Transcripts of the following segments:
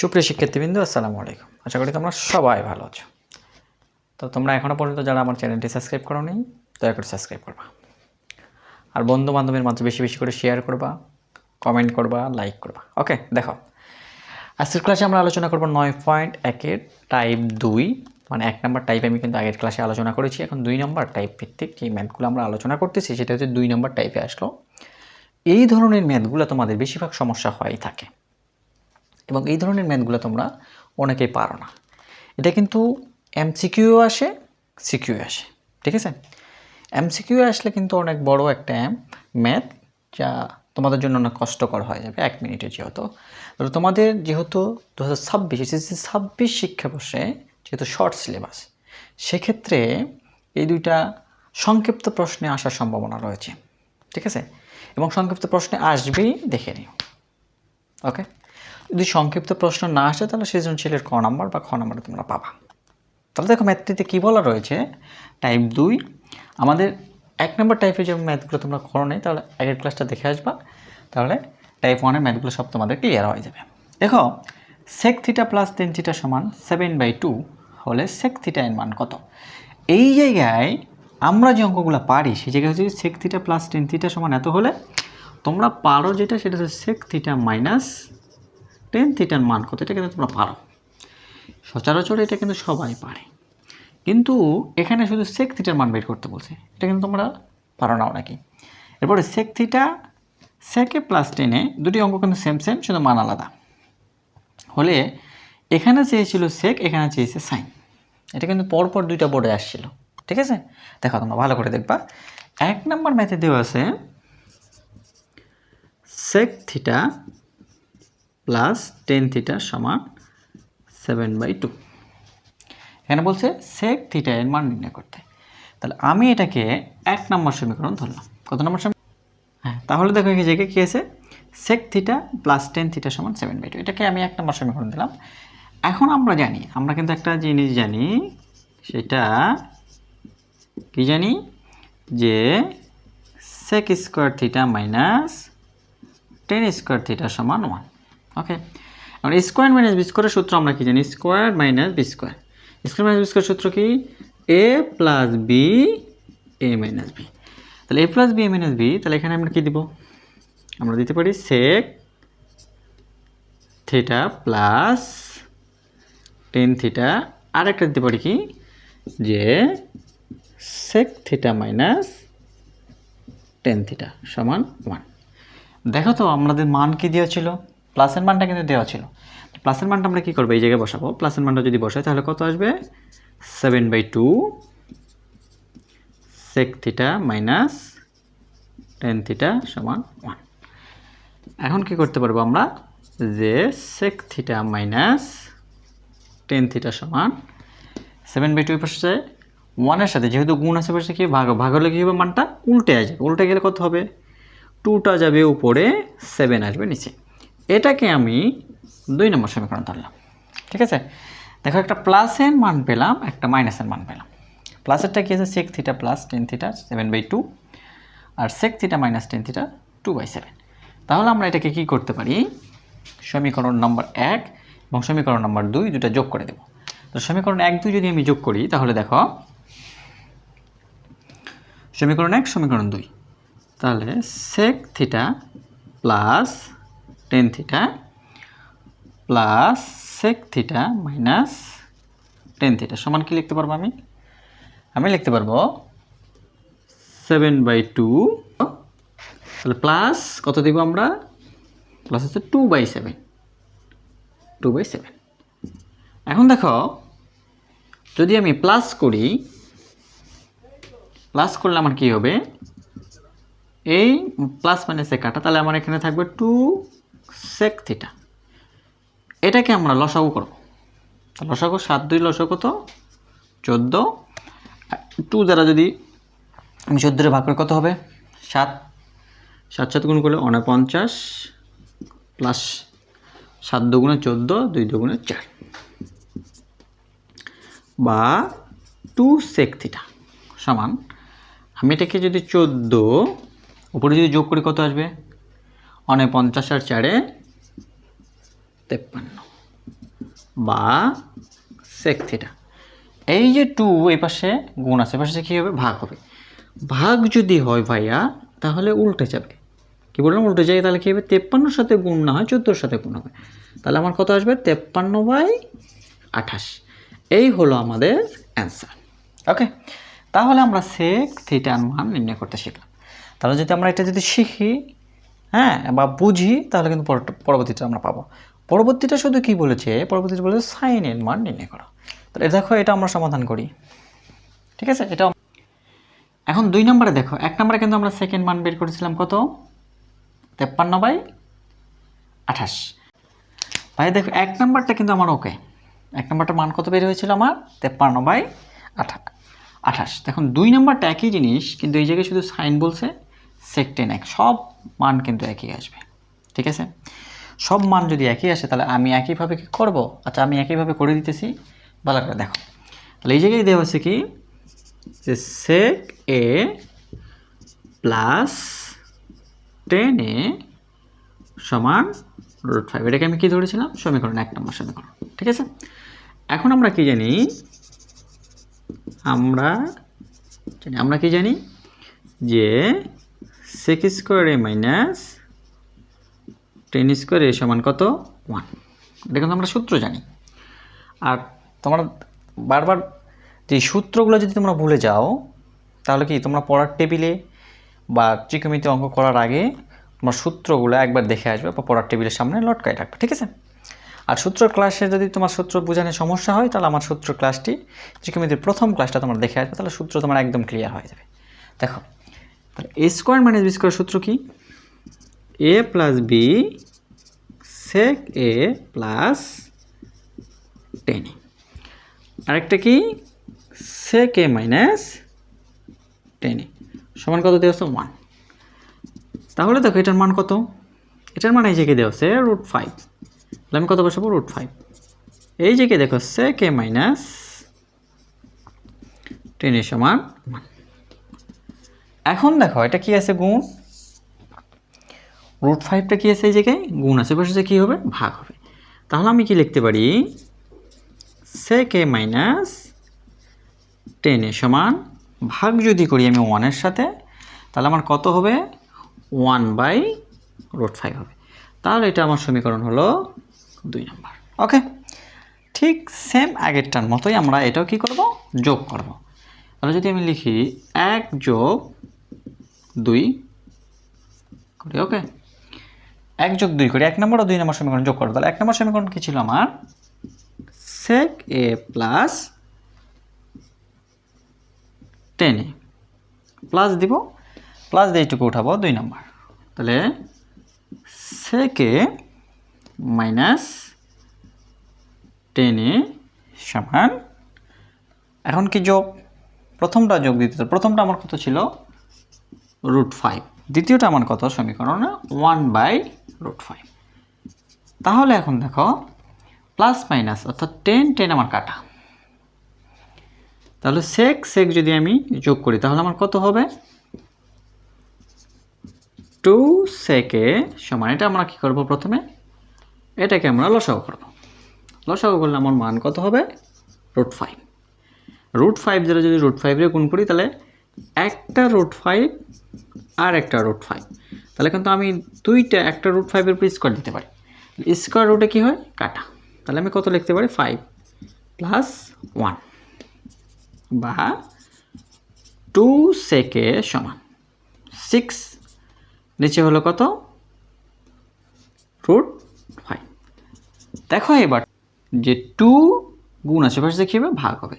সুপ্রিয় শিক্ষার্থীবৃন্দ, আসসালামু আলাইকুম। আশা করি তোমরা সবাই ভালো আছো। তো তোমরা এখনও পর্যন্ত যারা আমার চ্যানেলটি সাবস্ক্রাইব করো নি দয়া করে সাবস্ক্রাইব করবা। আর বন্ধু বান্ধবের মাঝে বেশি বেশি করে শেয়ার করবা কমেন্ট করবা লাইক করবা। ওকে দেখো। আজকের ক্লাসে আমরা আলোচনা করব নয় পয়েন্ট একের টাইপ দুই। মানে এক নম্বর টাইপ আমি কিন্তু আগের ক্লাসে আলোচনা করেছি। এখন দুই নম্বর টাইপ ভিত্তিক যে ম্যাথগুলো আমরা আলোচনা করতেছি, সেটা হচ্ছে দুই নম্বর টাইপে আসলো। এই ধরনের ম্যাথগুলো তোমাদের বেশিরভাগ সমস্যা হয়েই থাকে। এবং এই ধরনের ম্যাথগুলো তোমরা অনেকেই পারো না। এটা কিন্তু এমসিকিউ আসে সিকিউ আসে, ঠিক আছে? এমসিকিউ আসলে কিন্তু অনেক বড় একটা ম্যাথ, যা তোমাদের জন্য অনেক কষ্টকর হয়ে যাবে, এক মিনিটে যেহেতু। তো তোমাদের যেহেতু দু হাজার ছাব্বিশ, এসএসসি ছাব্বিশ শিক্ষাবর্ষে যেহেতু শর্ট সিলেবাস, সেক্ষেত্রে এই দুইটা সংক্ষিপ্ত প্রশ্নে আসার সম্ভাবনা রয়েছে, ঠিক আছে? এবং সংক্ষিপ্ত প্রশ্নে আসবেই দেখে নিও, ওকে? যদি সংক্ষিপ্ত প্রশ্ন না আসে, তাহলে সৃজনশীলের ক নাম্বার বা খ নাম্বার তোমরা পাবা। তাহলে দেখো ম্যাথটিতে কী বলা রয়েছে? টাইপ দুই, আমাদের এক নম্বর টাইপের যে ম্যাথগুলো তোমরা করো নেই তাহলে আগের ক্লাসটা দেখে আসবা। তাহলে টাইপ ওয়ানের ম্যাথগুলো সব তোমাদের ক্লিয়ার হয়ে যাবে। দেখো sec theta plus tan theta সমান সেভেন বাই টু হলে সেক থিটা এর মান কত? এই জায়গায় আমরা যে অঙ্কগুলো পারি, সেই জায়গায় হচ্ছে sec theta plus tan theta সমান এত হলে তোমরা পারো যেটা, সেটা হচ্ছে সেক থিটা মাইনাস টেন থিটার মান কত? এটা কিন্তু তোমরা পারো। সচরাচর এটা কিন্তু সবাই পারে। কিন্তু এখানে শুধু সেক থিটার মান বের করতে বলছে। এটা কিন্তু তোমরা পারো না নাকি? এরপরে সেক থিটা সেকে প্লাস টেনে দুটি অঙ্ক কিন্তু সেম সেম শুধু মান আলাদা। হলে এখানে চেয়েছিল সেক এখানে চেয়েছে সাইন এটা কিন্তু পরপর দুইটা বোর্ডে আসছিল। ঠিক আছে? দেখো, তোমরা ভালো করে দেখবা। এক নম্বর ম্যাথে দেওয়া আছে sec theta plus tan theta সমান সেভেন বাই টু। এখানে বলছে সেক থিটা এর মান নির্ণয় করতে। তাহলে আমি এটাকে এক নম্বর সমীকরণ ধরলাম। কত নম্বর সমীকরণ? হ্যাঁ তাহলে দেখো এই জায়গায় কী আছে? Sec theta plus tan theta সমান সেভেন বাই টু এটাকে আমি এক নম্বর সমীকরণ দিলাম। এখন আমরা জানি, আমরা কিন্তু একটা জিনিস জানি, সেটা কি জানি? যে sec square theta minus tan square theta সমান ওয়ান ওকে এখন স্কোয়ার মাইনাস বি স্কোয়ারের সূত্র আমরা কি জানি? Square minus B square square minus B square সূত্র কি? A plus B A minus B তাহলে A plus B A minus B তাহলে এখানে আমরা কি দিব? আমরা দিতে পারি sec theta plus tan theta আর একটা দিতে পারি কি? যে sec theta minus tan theta সমান ওয়ান দেখো তো আমাদের মান কি দেওয়া ছিল? প্লাসের মানটা কিন্তু দেওয়া ছিল। প্লাসের মানটা আমরা কী করব? এই জায়গায় বসাবো। প্লাসের মানটা যদি বসাই, তাহলে কত আসবে? Seven by two sec theta minus tan theta সমান ওয়ান এখন কি করতে পারব আমরা? যে sec theta minus tan theta সমান সেভেন বাই টু পাশে ওয়ানের সাথে যেহেতু গুণ আছে, পাশে কি? ভাগ ভাগ হলে কী হবে? মানটা উল্টে আসবে। উল্টে গেলে কত হবে? টুটা যাবে উপরে সেভেন আসবে নিচে। এটাকে আমি দুই নম্বর সমীকরণ ধরলাম। ঠিক আছে? দেখো, একটা প্লাসের মান পেলাম, একটা মাইনাসের মান পেলাম। প্লাসেরটা কি আছে? Sec theta plus tan theta seven by two R sec theta minus tan theta two by seven তাহলে আমরা এটাকে কি করতে পারি? সমীকরণ নম্বর এক এবং সমীকরণ নম্বর দুই দুটা যোগ করে দেব। তো সমীকরণ এক, দুই যদি আমি যোগ করি, তাহলে দেখো, সমীকরণ এক, সমীকরণ দুই। তাহলে sec theta plus tan theta plus sec theta minus tan theta সমান কি লিখতে পারব আমি? আমি লিখতে পারব সেভেন বাই টু তাহলে প্লাস কত দিব আমরা? প্লাস হচ্ছে two by seven two by seven এখন দেখো, যদি আমি প্লাস করি প্লাস করলে আমার কী হবে? এই প্লাস মাইনাসে কাটা, তাহলে আমার এখানে থাকবে টু সেক থিটা এটাকে আমরা লসাগু করব। তো লসাগু সাত, দুই লসাগু কত? চোদ্দ। টু দ্বারা যদি আমি চোদ্দোরে ভাগ করে কত হবে? সাত। সাত সাত গুণ করলে অনপঞ্চাশ প্লাস সাত দুগুণে চোদ্দ, দুই দুগুণে চার। বা টু সেক থিটা সমান। আমি এটাকে যদি চোদ্দ, উপরে যদি যোগ করি কত আসবে? অনে পঞ্চাশ আর চারে তেপ্পান্ন বা সেক থিটা এই যে টু এই পাশে গুণ আছে পাশে কী হবে? ভাগ হবে। ভাগ যদি হয় ভাইয়া, তাহলে উল্টে যাবে। কি বললাম? উল্টে যায়, তাহলে কী হবে? তেপ্পান্নর সাথে গুণ না হয়, চোদ্দোর সাথে গুণ হবে। তাহলে আমার কত আসবে? তেপ্পান্ন বাই আঠাশ। এই হলো আমাদের অ্যান্সার ওকে তাহলে আমরা সেক থিটার মান নির্ণয় করতে শিখলাম। তাহলে যদি আমরা এটা যদি শিখি হ্যাঁ বা বুঝি, তাহলে কিন্তু পরবর্তীটা আমরা পাবো। পরবর্তীটা শুধু কি বলেছে? পরবর্তীটা বলেছে সাইনের মান নির্ণয় করো। তাহলে দেখো, এটা আমরা সমাধান করি। ঠিক আছে? এটা এখন দুই নম্বরে দেখো, এক নম্বরে কিন্তু আমরা সেকেন্ড মান বের করেছিলাম কত? তেপ্পান্ন বাই আঠাশ। ভাই দেখো, এক নম্বরটা কিন্তু আমার ওকে এক নম্বরটা মান কত বের হয়েছিল আমার? তেপ্পান্ন বাই আঠা আঠাশ। দেখুন, দুই নম্বরটা একই জিনিস, কিন্তু এই জায়গায় শুধু সাইন বলছে সেকটেন এক। সব মান কিন্তু একই আসবে, ঠিক আছে? সব মান যদি একই আসে, তাহলে আমি একইভাবে কি করব? আচ্ছা আমি একইভাবে করে দিতেছি। ভালো করে দেখো। তাহলে এই জায়গায় দেওয়া হচ্ছে কি? যে সেক এ প্লাস টেন এ সমান রুট ফাইভ এটাকে আমি কী ধরেছিলাম? সমীকরণ, এক নম্বর সমীকরণ, ঠিক আছে? এখন আমরা কি জানি? আমরা জানি, আমরা কি জানি? যে sec square A minus tan square A সমান কত? ওয়ান এটা কিন্তু আমরা সূত্র জানি। আর তোমরা বারবার যে সূত্রগুলো যদি তোমরা ভুলে যাও, তাহলে কি তোমরা পড়ার টেবিলে বা ত্রিকোণমিতি অঙ্ক করার আগে তোমার সূত্রগুলো একবার দেখে আসবে বা পড়ার টেবিলের সামনে লটকায় রাখবে, ঠিক আছে? আর সূত্র ক্লাসে যদি তোমার সূত্র বোঝানোর সমস্যা হয়, তাহলে আমার সূত্র ক্লাসটি ত্রিকোণমিতির প্রথম ক্লাসটা তোমার দেখে আসবে, তাহলে সূত্র তোমার একদম ক্লিয়ার হয়ে যাবে। দেখো তাহলে A square minus B square সূত্র কি? A plus B sec A plus tan আরেকটা কি? সেক এ মাইনাস টেন সমান কত দেওয়া হচ্ছে ওয়ান তাহলে দেখো, এটার মান কত? এটার মান এই জায়গায় দেওয়া হচ্ছে রুট ফাইভ তাহলে আমি কত বসাবো? রুট ফাইভ এই জায়গায় দেখো সেক এ মাইনাস টেন এর সমান ওয়ান এখন দেখো, এটা কি আছে গুণ? রুট ফাইভটা কি আছে এই জায়গায়? গুণ আছে, বসে কী হবে? ভাগ হবে। তাহলে আমি কি লিখতে পারি? সে কে মাইনাস টেন সমান ভাগ যদি করি আমি ওয়ানের সাথে, তাহলে আমার কত হবে? ওয়ান বাই রুট ফাইভ হবে। তাহলে এটা আমার সমীকরণ হলো দুই নম্বর। ওকে ঠিক সেম আগেরটার মতোই আমরা এটাও কি করব? যোগ করব। তাহলে যদি আমি লিখি এক যোগ দুই করি ওকে এক যোগ দুই করি, এক নম্বর ও দুই নম্বর সমীকরণ যোগ করব তাহলে এক নম্বর সমীকরণ কী ছিল আমার? Sec A plus tan A plus দিব প্লাস দিয়ে এইটুকু উঠাবো, দুই নম্বর। তাহলে সেক মাইনাস টেন এ সমান, এখন কি যোগ? প্রথমটা যোগ দিতে। প্রথমটা আমার কত ছিল? রুট ফাইভ দ্বিতীয়টা আমার কত? সমীকরণে ওয়ান বাই রুট ফাইভ তাহলে এখন দেখো প্লাস মাইনাস অর্থাৎ টেন টেন আমার কাটা। তাহলে সেক সেক যদি আমি যোগ করি, তাহলে আমার কত হবে? টু সেকে সমান, এটা আমরা কী করব প্রথমে? এটাকে আমরা লসাগু করব। লসাগু করলে আমার মান কত হবে? রুট ফাইভ রুট ফাইভ দ্বারা যদি রুট ফাইভে গুণ করি, তাহলে একটা রুট ফাইভ আর একটা রুট ফাইভ তাহলে কিন্তু আমি দুইটা একটা রুট ফাইভের উপর স্কোয়ার দিতে পারি। স্কোয়ার রুটে কী হয়? কাটা। তাহলে আমি কত লিখতে পারি? ফাইভ প্লাস ওয়ান বা টু সেকে সমান। সিক্স নিচে হলো কত? রুট ফাইভ দেখো এবার যে টু গুণ আছে পাশে কী হবে ভাগ হবে।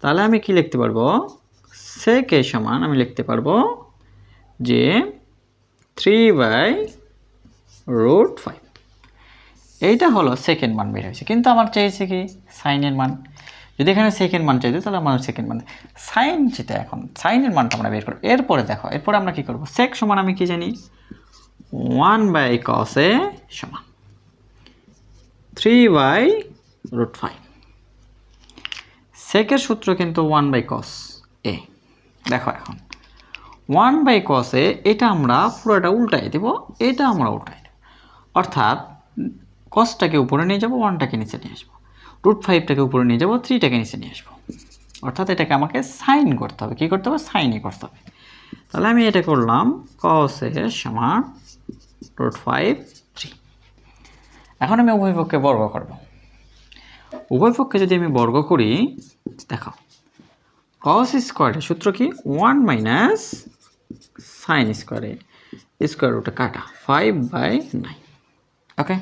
তাহলে আমি কি লিখতে পারব? সেকে সমান আমি লিখতে পারব যে থ্রি বাই রুট ফাইভ এইটা হলো সেকেন্ড মান বের হয়েছে। কিন্তু আমার চাইছে কি? সাইনের মান। যদি এখানে সেকেন্ড মান চাইতো, তাহলে আমার সেকেন্ড মান। সাইন যেটা এখন সাইনের মানটা আমরা বের করব। এরপরে দেখো, এরপরে আমরা কি করব? সেক সমান আমি কি জানি? ওয়ান বাই কস সমান। থ্রি বাই রুট ফাইভ সেকের সূত্র কিন্তু ওয়ান বাই কস এ। দেখো এখন। ওয়ান বাই কসে এটা আমরা পুরোটা উল্টাই দেব, এটা আমরা উল্টাই দেব। অর্থাৎ কসটাকে উপরে নিয়ে যাব ওয়ানটাকে নিচে নিয়ে আসব। রুট ফাইভটাকে উপরে নিয়ে যাব থ্রিটাকে নিচে নিয়ে আসব। অর্থাৎ এটাকে আমাকে সাইন করতে হবে। কী করতে হবে? সাইনই করতে হবে। তাহলে আমি এটা করলাম কসে সমান রুট ফাইভ থ্রি এখন আমি উভয় পক্ষে বর্গ করব। উভয় পক্ষে যদি আমি বর্গ করি, দেখো কস স্কোয়ারের সূত্র কি? ওয়ান মাইনাস সাইন স্কোয়ারে স্কোয়ার রুটে কাটা ফাইভ বাই নাইন ওকে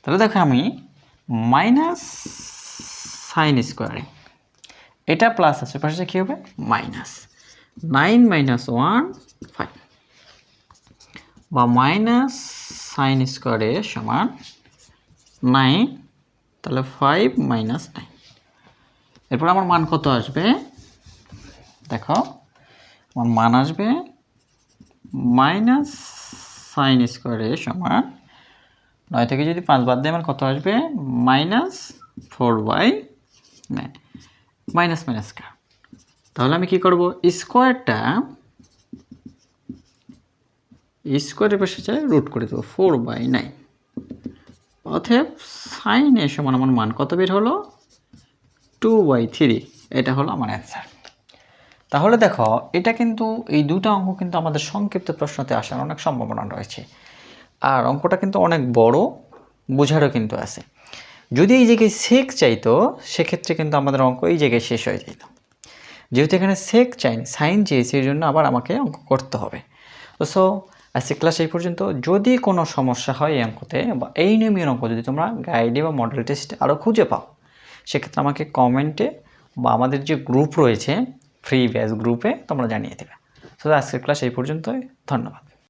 তাহলে দেখো আমি মাইনাস সাইন স্কোয়ারে এটা প্লাস আছে, পাশে কী হবে? Minus nine minus one five বা মাইনাস সাইন স্কোয়ারে সমান নাইন তাহলে ফাইভ মাইনাস নাইন এরপর আমার মান কত আসবে? দেখো, আমার মান আসবে মাইনাস সাইন স্কোয়ারে সমান নয় থেকে যদি পাঁচ বাদ দিয়ে আমার কত আসবে? Minus four by nine, minus minus কার তাহলে আমি কি করব? স্কোয়ারটা, স্কোয়ারের পাশে চাই রুট করে দেবো, ফোর বাই নাইন। অতএব সাইন এ সমান আমার মান কত বের হলো? টু বাই থ্রি এটা হলো আমার অ্যান্সার তাহলে দেখো, এটা কিন্তু, এই দুটো অঙ্ক কিন্তু আমাদের সংক্ষিপ্ত প্রশ্নতে আসার অনেক সম্ভাবনা রয়েছে। আর অঙ্কটা কিন্তু অনেক বড়, বোঝারও কিন্তু আছে। যদি এই জায়গায় সেক চাইতো, সেক্ষেত্রে কিন্তু আমাদের অঙ্ক এই জায়গায় শেষ হয়ে যেত। যেহেতু এখানে সেক চাইনি সাইন চেয়েছি এই জন্য আবার আমাকে অঙ্ক করতে হবে। তো সো আজকে ক্লাস এই পর্যন্ত। যদি কোনো সমস্যা হয় এই অঙ্কতে, বা এই নিয়মীয় অঙ্ক যদি তোমরা গাইডে বা মডেল টেস্টে আরও খুঁজে পাও সেক্ষেত্রে আমাকে কমেন্টে বা আমাদের যে গ্রুপ রয়েছে ফ্রি ব্যাচ গ্রুপে তোমরা জানিয়ে দেবে। সো আজকের ক্লাস এই পর্যন্তই। ধন্যবাদ।